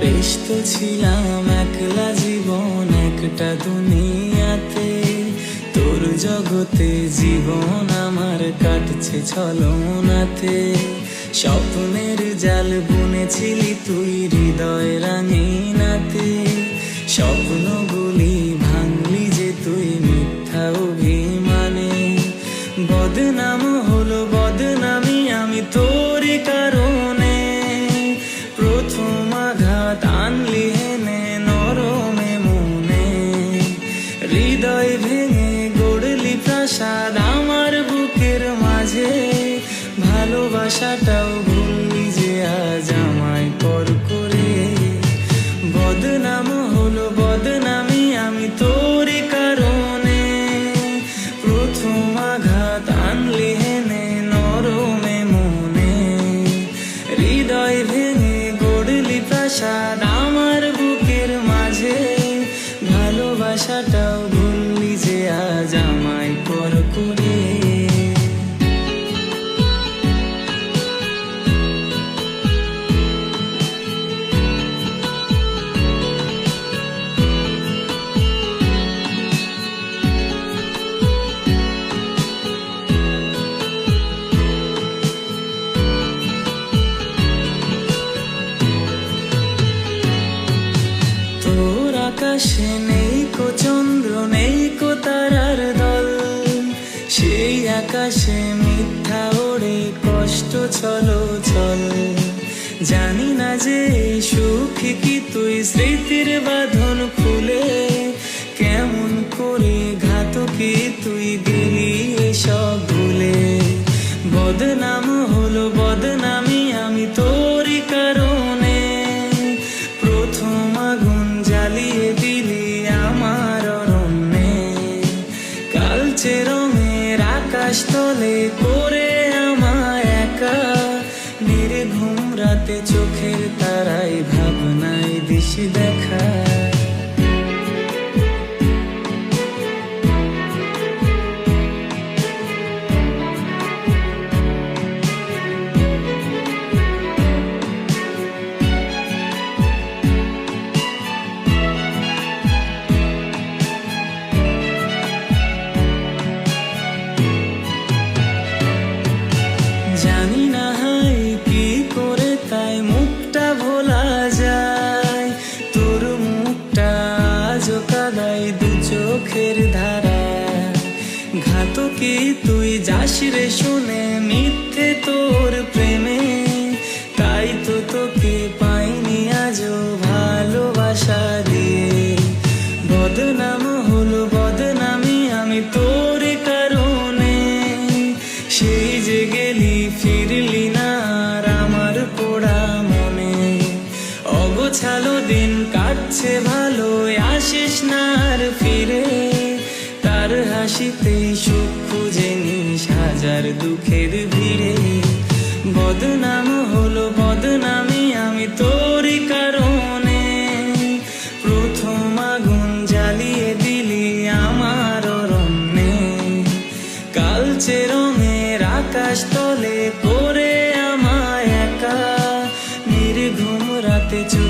বেশ তো ছিলাম একলা জীবন, একটা দুনিয়াতে। তোর জগতে জীবন আমার কাটছে ছলনাতে। স্বপ্নের জাল বুনেছিলি তুই হৃদয় রাঙিনাতে। স্বপ্নগুলি ভাঙলি যে তুই মিথ্যা অভিমানে। বদনাম মাঝে ভালোবাসাটাও ভুললি যে আজ আমায় পর করে। বদনাম হলো বদনামি আমি তোর কারণে। প্রথম আঘাত আনলি হেনে নরমে মনে। হৃদয় ভেঙে গড়লি প্রাসাদ আমার বুকের মাঝে। ভালোবাসাটাও আকাশে নেই কো চন্দ্র, নেই কো তারার দল। সেই আকাশে মিথ্যা ওড়ে, কষ্ট চলো চল জানি না যে সুখ কি তুই স্মৃতির বাঁধন খুলে? কেমন করে ঘাতকে তুই আকাশ তলে করে আমায় একা। নির্ঘুম রাতে চোখের তারাই ভাবনায় দিশি দেখা। ঘাতকি তুই যাস রে শুনে মিথ্যে তোর প্রেমে? তাই তো তোকে পাইনি আজও ভালোবাসা দিয়ে। বদনাম হলো, বদনামি আমি তোর কারণে। সেই যে গেলি, ফিরলি না আর আমার পোড়া মনে। অগোছালো দিন কাটছে ভালো হাসিতে সুখ খুঁজে নিস হাজার দুঃখের ভিড়ে। বদনাম হলো বদনামি আমি তোরই কারণে। প্রথম আগুন জ্বালিয়ে দিলি আমার অরণ্যে। কালচে রঙের আকাশ তলে পরে আমায় একা। নির্ঘুম রাতে চোখের